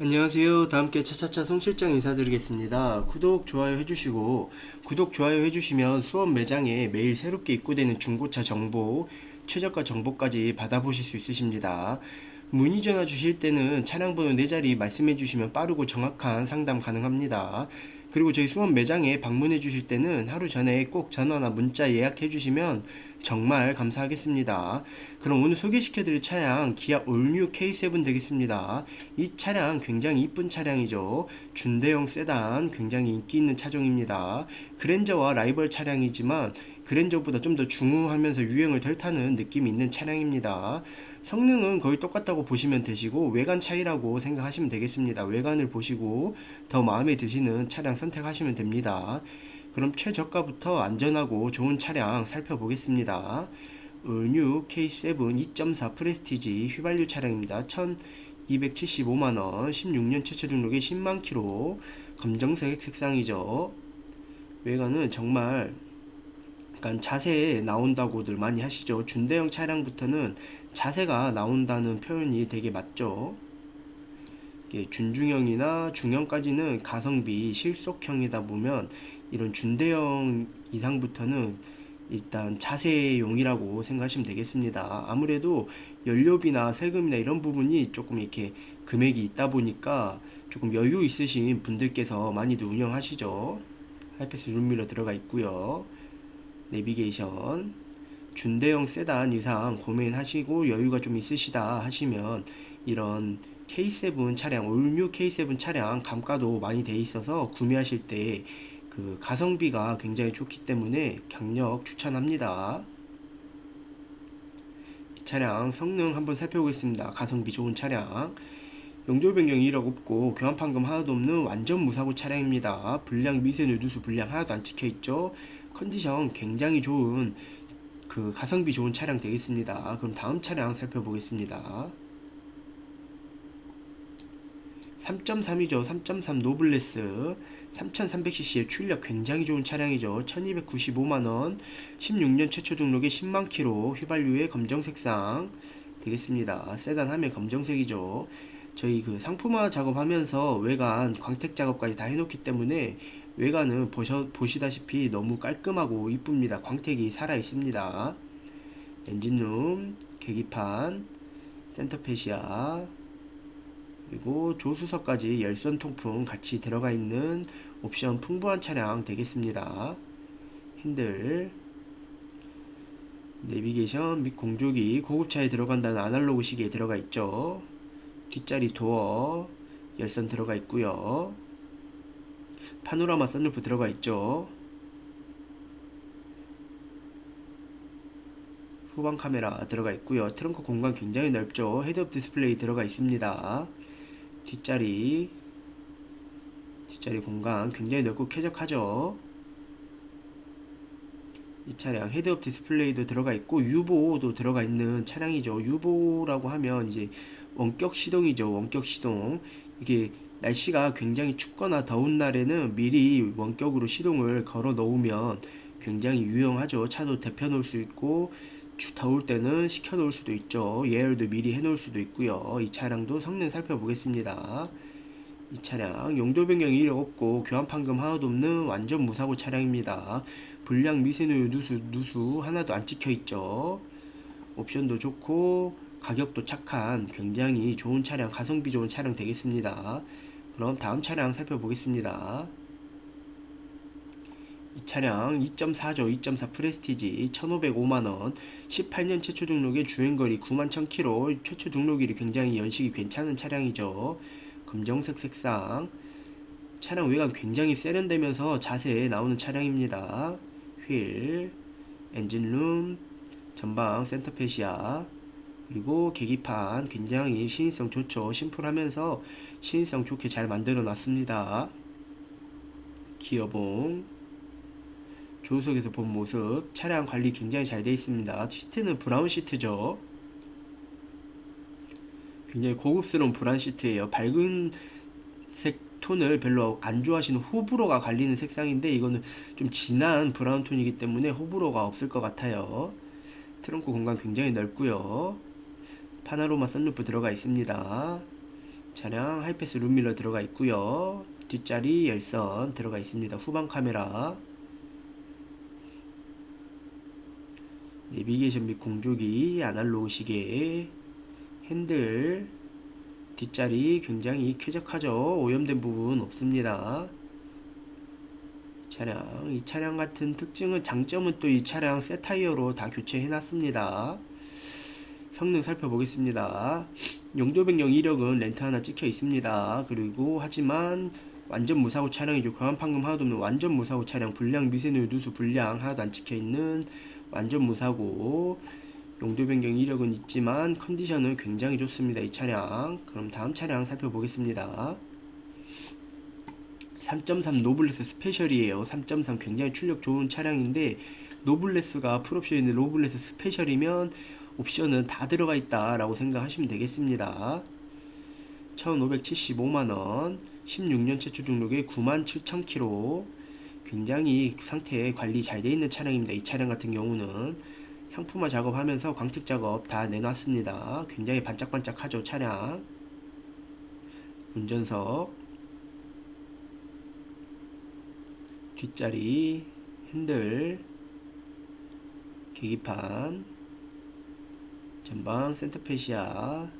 안녕하세요. 다함께 차차차 송실장 인사드리겠습니다. 구독, 좋아요 해주시고 구독, 좋아요 해주시면 수원 매장에 매일 새롭게 입고되는 중고차 정보, 최저가 정보까지 받아보실 수 있으십니다. 문의 전화 주실 때는 차량 번호 4자리 말씀해 주시면 빠르고 정확한 상담 가능합니다. 그리고 저희 수원 매장에 방문해 주실 때는 하루 전에 꼭 전화나 문자 예약해 주시면 정말 감사하겠습니다. 그럼 오늘 소개시켜 드릴 차량 기아 올뉴 K7 되겠습니다. 이 차량 굉장히 이쁜 차량이죠. 준대형 세단 굉장히 인기 있는 차종입니다. 그랜저와 라이벌 차량이지만 그랜저보다 좀 더 중후하면서 유행을 덜 타는 느낌이 있는 차량입니다. 성능은 거의 똑같다고 보시면 되시고 외관 차이라고 생각하시면 되겠습니다. 외관을 보시고 더 마음에 드시는 차량 선택하시면 됩니다. 그럼 최저가부터 안전하고 좋은 차량 살펴보겠습니다. 을뉴 K7 2.4 프레스티지 휘발유 차량입니다. 1275만원, 16년 최초 등록에 10만 킬로, 검정색 색상이죠. 외관은 정말 약간 자세에 나온다고들 많이 하시죠. 준대형 차량부터는 자세가 나온다는 표현이 되게 맞죠. 준중형이나 중형까지는 가성비 실속형이다 보면 이런 준대형 이상부터는 일단 자세용이라고 생각하시면 되겠습니다. 아무래도 연료비나 세금이나 이런 부분이 조금 이렇게 금액이 있다 보니까 조금 여유 있으신 분들께서 많이들 운영하시죠. 하이패스 룸미러 들어가 있고요. 내비게이션 준대형 세단 이상 고민하시고 여유가 좀 있으시다 하시면 이런 K7 차량 올뉴 K7 차량 감가도 많이 돼 있어서 구매하실 때 그 가성비가 굉장히 좋기 때문에 강력 추천합니다. 이 차량 성능 한번 살펴보겠습니다. 가성비 좋은 차량. 용도 변경 이력 없고 교환 판금 하나도 없는 완전 무사고 차량입니다. 불량 미세누 누수 불량 하나도 안 찍혀 있죠. 컨디션 굉장히 좋은 그 가성비 좋은 차량 되겠습니다. 그럼 다음 차량 살펴보겠습니다. 3.3이죠. 3.3 노블레스 3300cc의 출력 굉장히 좋은 차량이죠. 1295만원 16년 최초 등록에 10만 킬로 휘발유의 검정색상 되겠습니다. 세단 하면 검정색이죠. 저희 그 상품화 작업하면서 외관 광택 작업까지 다 해놓기 때문에 외관은 보셔, 보시다시피 너무 깔끔하고 이쁩니다. 광택이 살아 있습니다. 엔진룸, 계기판, 센터페시아, 그리고 조수석까지 열선 통풍 같이 들어가 있는 옵션 풍부한 차량 되겠습니다. 핸들, 내비게이션 및 공조기 고급차에 들어간다는 아날로그 시계에 들어가 있죠. 뒷자리 도어 열선 들어가 있고요. 파노라마 선루프 들어가 있죠. 후방 카메라 들어가 있고요. 트렁크 공간 굉장히 넓죠. 헤드업 디스플레이 들어가 있습니다. 뒷자리 뒷자리 공간 굉장히 넓고 쾌적하죠. 이 차량 헤드업 디스플레이도 들어가 있고 유보도 들어가 있는 차량이죠. 유보라고 하면 이제 원격 시동이죠. 원격 시동. 이게 날씨가 굉장히 춥거나 더운 날에는 미리 원격으로 시동을 걸어 놓으면 굉장히 유용하죠. 차도 데펴 놓을 수 있고 추 더울 때는 식혀 놓을 수도 있죠. 예열도 미리 해 놓을 수도 있고요. 이 차량도 성능 살펴보겠습니다. 이 차량 용도 변경 이력 없고 교환 판금 하나도 없는 완전 무사고 차량입니다. 불량 미세누 누수 누수 하나도 안 찍혀 있죠. 옵션도 좋고 가격도 착한 굉장히 좋은 차량 가성비 좋은 차량 되겠습니다. 그럼 다음 차량 살펴보겠습니다. 이 차량 2.4조 2.4 프레스티지 1,505만원 18년 최초 등록의 주행거리 9만 1000km 최초 등록일이 굉장히 연식이 괜찮은 차량이죠. 검정색 색상. 차량 외관 굉장히 세련되면서 자세에 나오는 차량입니다. 휠 엔진룸 전방 센터페시아. 그리고 계기판 굉장히 신인성 좋죠. 심플하면서 신인성 좋게 잘 만들어 놨습니다. 기어봉 조수석에서 본 모습 차량 관리 굉장히 잘 되어 있습니다. 시트는 브라운 시트죠. 굉장히 고급스러운 브라운 시트예요. 밝은 색 톤을 별로 안 좋아하시는 호불호가 갈리는 색상인데 이거는 좀 진한 브라운 톤이기 때문에 호불호가 없을 것 같아요. 트렁크 공간 굉장히 넓고요. 파나로마 선루프 들어가 있습니다. 차량 하이패스 룸밀러 들어가 있고요. 뒷자리 열선 들어가 있습니다. 후방 카메라 내비게이션 및 공조기 아날로그 시계 핸들 뒷자리 굉장히 쾌적하죠. 오염된 부분 없습니다. 차량 이 차량 같은 특징은 장점은 또 이 차량 새 타이어로 다 교체해 놨습니다. 성능 살펴보겠습니다. 용도 변경 이력은 렌트 하나 찍혀 있습니다. 그리고 하지만 완전 무사고 차량이죠. 교환 판금 하나도 없는 완전 무사고 차량 불량 미세누 누수 불량 하나도 안 찍혀 있는 완전 무사고 용도 변경 이력은 있지만 컨디션은 굉장히 좋습니다. 이 차량. 그럼 다음 차량 살펴보겠습니다. 3.3 노블레스 스페셜이에요. 3.3 굉장히 출력 좋은 차량인데 노블레스가 풀옵션인데 노블레스 스페셜이면 옵션은 다 들어가 있다라고 생각하시면 되겠습니다. 1,575만 원, 16년 최초 등록에 97,000km, 굉장히 상태 관리 잘 돼 있는 차량입니다. 이 차량 같은 경우는 상품화 작업하면서 광택 작업 다 내놨습니다. 굉장히 반짝반짝하죠, 차량. 운전석, 뒷자리, 핸들, 계기판, 전방 센터페시아,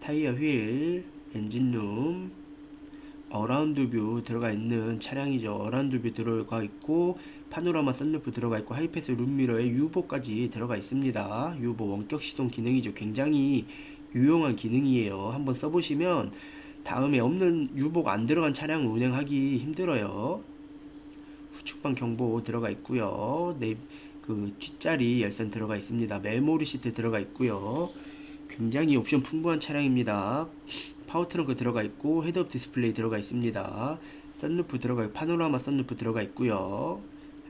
타이어 휠, 엔진룸, 어라운드 뷰 들어가 있는 차량이죠. 어라운드 뷰 들어가 있고 파노라마 썬루프 들어가 있고 하이패스 룸미러에 유보까지 들어가 있습니다. 유보 원격 시동 기능이죠. 굉장히 유용한 기능이에요. 한번 써보시면 다음에 없는 유보가 안 들어간 차량을 운행하기 힘들어요. 후측방 경보 들어가 있고요. 네, 그 뒷자리 열선 들어가 있습니다. 메모리 시트 들어가 있고요. 굉장히 옵션 풍부한 차량입니다. 파워 트렁크 들어가 있고 헤드업 디스플레이 들어가 있습니다. 썬루프 들어가 있고 파노라마 썬루프 들어가 있고요.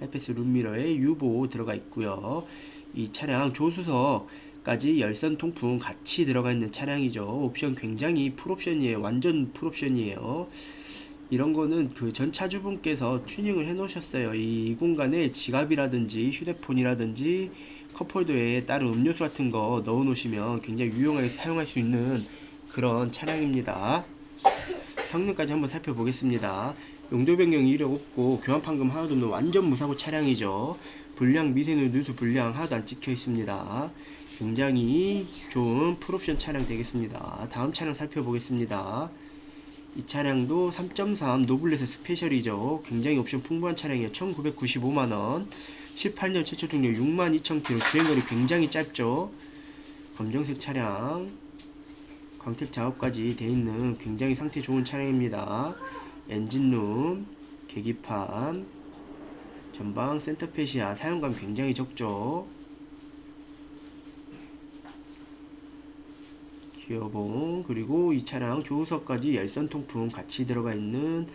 하이패스 룸미러에 유보 들어가 있고요. 이 차량 조수석까지 열선 통풍 같이 들어가 있는 차량이죠. 옵션 굉장히 풀옵션이에요. 완전 풀옵션이에요. 이런 거는 그 전 차주분께서 튜닝을 해 놓으셨어요. 이 공간에 지갑이라든지 휴대폰이라든지 컵홀더에 다른 음료수 같은 거 넣어 놓으시면 굉장히 유용하게 사용할 수 있는 그런 차량입니다. 성능까지 한번 살펴보겠습니다. 용도 변경 이력 없고 교환 판금 하나도 없는 완전 무사고 차량이죠. 불량 미세누 누수 불량 하나도 안 찍혀 있습니다. 굉장히 좋은 풀옵션 차량 되겠습니다. 다음 차량 살펴보겠습니다. 이 차량도 3.3 노블레스 스페셜이죠. 굉장히 옵션 풍부한 차량이에요. 1995만원. 18년 최초 등록 62,000km. 주행거리 굉장히 짧죠. 검정색 차량. 광택 작업까지 되어 있는 굉장히 상태 좋은 차량입니다. 엔진룸, 계기판, 전방 센터페시아 사용감 굉장히 적죠. 기어봉 그리고 이 차량 조수석까지 열선 통풍 같이 들어가 있는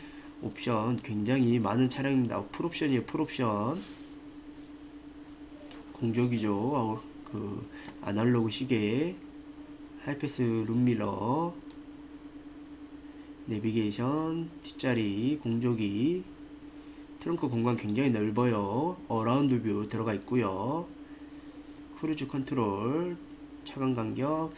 옵션 굉장히 많은 차량입니다. 풀옵션이에요, 풀옵션. 공조기죠. 어, 그 아날로그 시계, 하이패스 룸밀러, 내비게이션, 뒷자리, 공조기, 트렁크 공간 굉장히 넓어요. 어라운드 뷰 들어가 있고요. 크루즈 컨트롤, 차간 간격,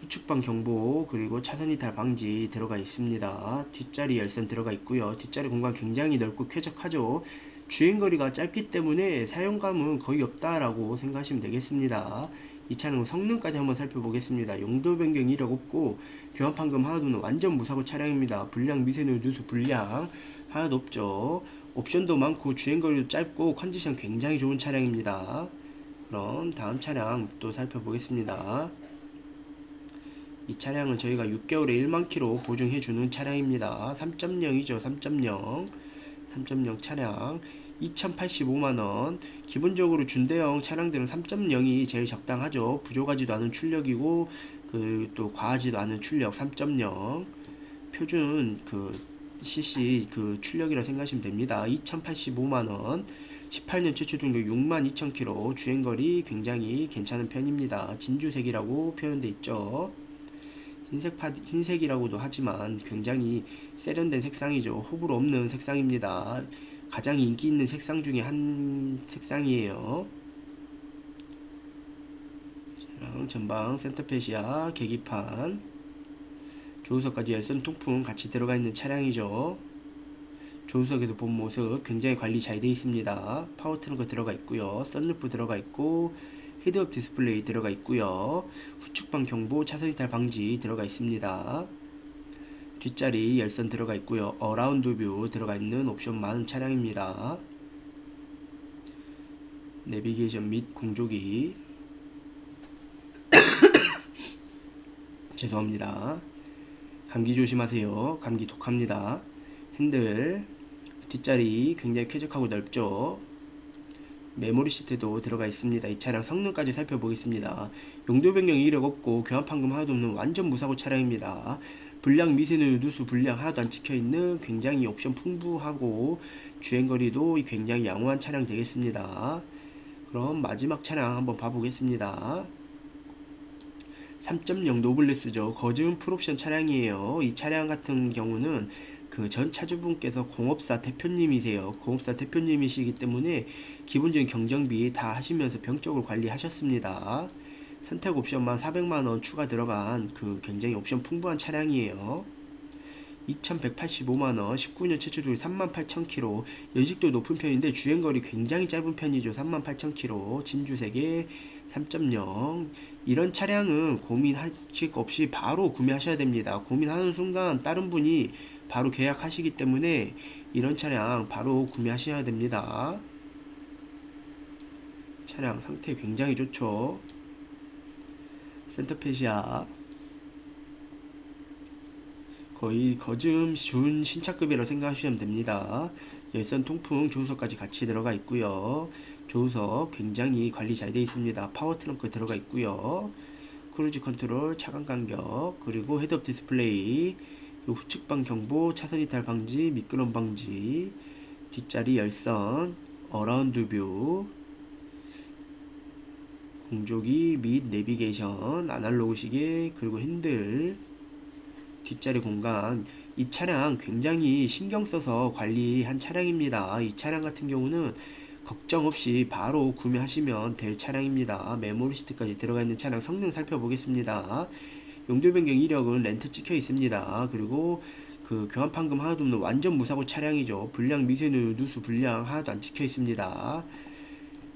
후측방 경보 그리고 차선 이탈 방지 들어가 있습니다. 뒷자리 열선 들어가 있고요. 뒷자리 공간 굉장히 넓고 쾌적하죠. 주행거리가 짧기 때문에 사용감은 거의 없다라고 생각하시면 되겠습니다. 이 차량은 성능까지 한번 살펴보겠습니다. 용도 변경 이력 없고 교환 판금 하나도 없는 완전 무사고 차량입니다. 불량 미세누 누수 불량 하나도 없죠. 옵션도 많고 주행거리도 짧고 컨디션 굉장히 좋은 차량입니다. 그럼 다음 차량 또 살펴보겠습니다. 이 차량은 저희가 6개월에 1만 킬로 보증해 주는 차량입니다. 3.0이죠. 3.0. 3.0 차량 2,085만원. 기본적으로 준대형 차량들은 3.0이 제일 적당하죠. 부족하지도 않은 출력이고 그 또 과하지도 않은 출력 3.0. 표준 그 CC 그 출력이라 생각하시면 됩니다. 2,085만원. 18년 최초 등록 62,000km 주행거리 굉장히 괜찮은 편입니다. 진주색이라고 표현돼 있죠. 흰색 파, 흰색이라고도 하지만 굉장히 세련된 색상이죠. 호불호 없는 색상입니다. 가장 인기 있는 색상 중에 한 색상이에요. 전방 센터페시아 계기판 조수석까지 열선 통풍 같이 들어가 있는 차량이죠. 조수석에서 본 모습 굉장히 관리 잘 되어 있습니다. 파워 트렁크 들어가 있고요. 썬루프 들어가 있고 헤드업 디스플레이 들어가 있고요. 후측방 경보 차선 이탈 방지 들어가 있습니다. 뒷자리 열선 들어가 있고요. 어라운드 뷰 들어가 있는 옵션 많은 차량입니다. 내비게이션 및 공조기 죄송합니다. 감기 조심하세요. 감기 독합니다. 핸들 뒷자리 굉장히 쾌적하고 넓죠. 메모리 시트도 들어가 있습니다. 이 차량 성능까지 살펴보겠습니다. 용도 변경 이력 없고 교환 판금 하나도 없는 완전 무사고 차량입니다. 불량 미세누 누수 불량 하나도 안 찍혀 있는 굉장히 옵션 풍부하고 주행거리도 굉장히 양호한 차량 되겠습니다. 그럼 마지막 차량 한번 봐보겠습니다. 3.0 노블레스죠. 거즈은 풀옵션 차량이에요. 이 차량 같은 경우는 그 전 차주분께서 공업사 대표님이세요. 공업사 대표님이시기 때문에 기본적인 경정비 다 하시면서 병적으로 관리하셨습니다. 선택 옵션만 400만원 추가 들어간 그 굉장히 옵션 풍부한 차량이에요. 2185만원, 19년 최초 주행 38,000km, 연식도 높은 편인데 주행거리 굉장히 짧은 편이죠. 38,000km, 진주색의 3.0. 이런 차량은 고민하실 거 없이 바로 구매하셔야 됩니다. 고민하는 순간 다른 분이 바로 계약하시기 때문에 이런 차량 바로 구매하셔야 됩니다. 차량 상태 굉장히 좋죠. 센터페시아 거의 거즘 준 신차급이라고 생각하시면 됩니다. 열선 통풍 조수석까지 같이 들어가 있고요. 조수석 굉장히 관리 잘 되어 있습니다. 파워 트렁크 들어가 있고요. 크루즈 컨트롤, 차간 간격, 그리고 헤드업 디스플레이, 요 후측방 경보, 차선 이탈 방지, 미끄럼 방지, 뒷자리 열선, 어라운드 뷰, 공조기 및 내비게이션, 아날로그 시계, 그리고 핸들, 뒷자리 공간 이 차량 굉장히 신경 써서 관리한 차량입니다. 이 차량 같은 경우는 걱정 없이 바로 구매하시면 될 차량입니다. 메모리 시트까지 들어가 있는 차량 성능 살펴보겠습니다. 용도 변경 이력은 렌트 찍혀 있습니다. 그리고 그 교환 판금 하나도 없는 완전 무사고 차량이죠. 불량 미세누 누수 불량 하나도 안 찍혀 있습니다.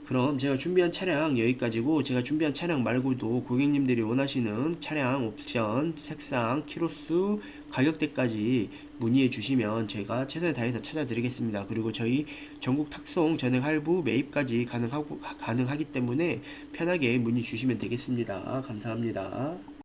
그럼 제가 준비한 차량 여기까지고 제가 준비한 차량 말고도 고객님들이 원하시는 차량 옵션, 색상, 키로수, 가격대까지 문의해 주시면 제가 최선을 다해서 찾아드리겠습니다. 그리고 저희 전국 탁송, 전액 할부, 매입까지 가능하고 가능하기 때문에 편하게 문의 주시면 되겠습니다. 감사합니다.